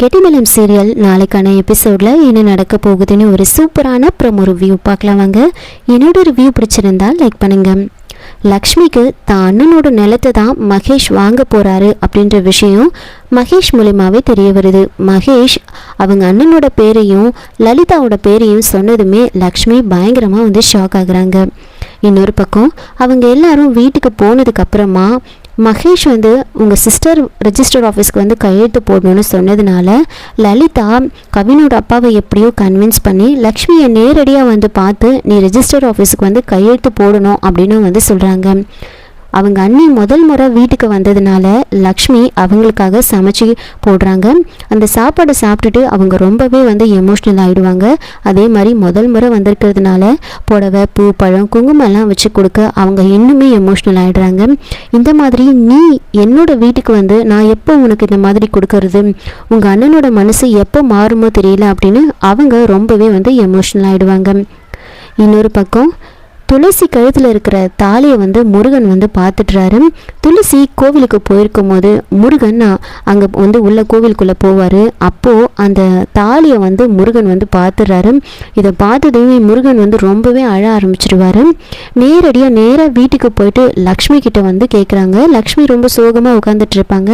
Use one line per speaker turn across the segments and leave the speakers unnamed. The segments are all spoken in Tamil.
கெட்டிமலம் சீரியல் நாளைக்கான எபிசோடில் என்ன நடக்க போகுதுன்னு ஒரு சூப்பரான ப்ரொமோ ரிவ்யூ பார்க்கலாம் வாங்க. என்னோட ரிவ்யூ பிடிச்சிருந்தால் லைக் பண்ணுங்க. லக்ஷ்மிக்கு தான் அண்ணனோட நிலத்தை தான் மகேஷ் வாங்க போகிறாரு அப்படின்ற விஷயம் மகேஷ் மூலியமாகவே தெரிய வருது. மகேஷ் அவங்க அண்ணனோட பேரையும் லலிதாவோட பேரையும் சொன்னதுமே லக்ஷ்மி பயங்கரமாக வந்து ஷாக் ஆகுறாங்க. இன்னொரு பக்கம் அவங்க எல்லாரும் வீட்டுக்கு போனதுக்கப்புறமா மகேஷ் வந்து உங்கள் சிஸ்டர் ரெஜிஸ்டர் ஆஃபீஸ்க்கு வந்து கையெழுத்து போடணும்னு சொன்னதுனால லலிதா கவினோட அப்பாவை எப்படியோ கன்வின்ஸ் பண்ணி லக்ஷ்மியை நேரடியாக வந்து பார்த்து நீ ரெஜிஸ்டர் ஆஃபீஸுக்கு வந்து கையெழுத்து போடணும் அப்படின்னு வந்து சொல்கிறாங்க அவங்க அண்ணி முதல் முறை வீட்டுக்கு வந்ததுனால லக்ஷ்மி அவங்களுக்காக சமைச்சு போடுறாங்க. அந்த சாப்பாடை சாப்பிட்டுட்டு அவங்க ரொம்பவே வந்து எமோஷ்னல் ஆகிடுவாங்க அதே மாதிரி முதல் முறை வந்திருக்கிறதுனால புடவை பூ பழம் குங்குமம்லாம் வச்சு கொடுக்க அவங்க இன்னுமே எமோஷ்னல் ஆகிடுறாங்க இந்த மாதிரி நீ என்னோட வீட்டுக்கு வந்து நான் எப்போ உனக்கு இந்த மாதிரி கொடுக்கறது? உங்கள் அண்ணனோட மனசு எப்போ மாறுமோ தெரியல அப்படின்னு அவங்க ரொம்பவே வந்து எமோஷ்னல் ஆகிடுவாங்க இன்னொரு பக்கம் துளசி கழுத்தில் இருக்கிற தாலியை வந்து முருகன் வந்து பார்த்துட்றாரு துளசி கோவிலுக்கு போயிருக்கும் போது முருகன் அங்கே வந்து உள்ள கோவிலுக்குள்ளே போவார். அப்போது அந்த தாலியை வந்து முருகன் வந்து பார்த்துடுறாரு. இதை பார்த்ததுமே முருகன் வந்து ரொம்பவே அழ ஆரம்பிச்சிருவாரு. நேரடியாக நேராக வீட்டுக்கு போயிட்டு லக்ஷ்மி கிட்ட வந்து கேட்குறாங்க லக்ஷ்மி ரொம்ப சோகமாக உட்காந்துட்டு இருப்பாங்க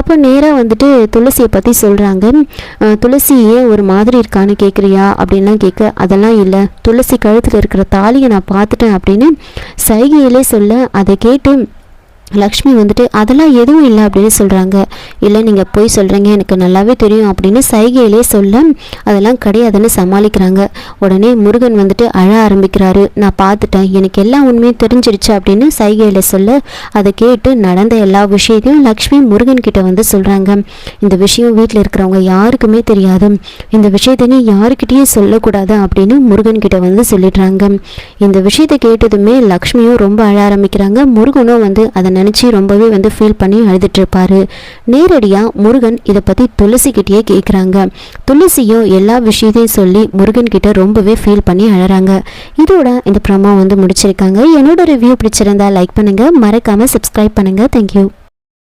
அப்போ நேராக வந்துட்டு துளசியை பற்றி சொல்கிறாங்க துளசி ஏன் ஒரு மாதிரி இருக்கான்னு கேட்குறியா அப்படின்லாம் கேட்க அதெல்லாம் இல்லை. துளசி கழுத்தில் இருக்கிற தாலியை நான் பார்த்து பார்த்துட்டேன் அப்படின்னு சைகையிலே சொல்ல அதை கேட்டு லக்ஷ்மி வந்துட்டு அதெல்லாம் எதுவும் இல்லை அப்படின்னு சொல்கிறாங்க இல்லை நீங்கள் போய் சொல்கிறீங்க எனக்கு நல்லாவே தெரியும் அப்படின்னு சைகையிலே சொல்ல அதெல்லாம் கிடையாதுன்னு சமாளிக்கிறாங்க. உடனே முருகன் வந்துட்டு அழ ஆரம்பிக்கிறாரு. நான் பார்த்துட்டேன். எனக்கு எல்லா உண்மையும் தெரிஞ்சிருச்சு அப்படின்னு சைகையில் சொல்ல அதை கேட்டு நடந்த எல்லா விஷயத்தையும் லக்ஷ்மி முருகன் கிட்ட வந்து சொல்கிறாங்க இந்த விஷயம் வீட்டில் இருக்கிறவங்க யாருக்குமே தெரியாது. இந்த விஷயத்தையும் யாருக்கிட்டேயும் சொல்லக்கூடாது அப்படின்னு முருகன் கிட்ட வந்து சொல்லிடுறாங்க. இந்த விஷயத்தை கேட்டதுமே லக்ஷ்மியும் ரொம்ப அழ ஆரம்பிக்கிறாங்க. முருகனும் வந்து அதை நினச்சி ரொம்பவே வந்து ஃபீல் பண்ணி அழுதுட்டு நேரடியாக முருகன் இதை பற்றி துளசிக்கிட்டேயே கேட்குறாங்க துளசியும் எல்லா விஷயத்தையும் சொல்லி முருகன் கிட்ட ரொம்பவே ஃபீல் பண்ணி அழறாங்க. இதோட இந்த ப்ரமோ வந்து முடிச்சிருக்காங்க. என்னோட ரிவ்யூ பிடிச்சிருந்தா லைக் பண்ணுங்கள் மறக்காமல் சப்ஸ்கிரைப் பண்ணுங்கள் தேங்க்யூ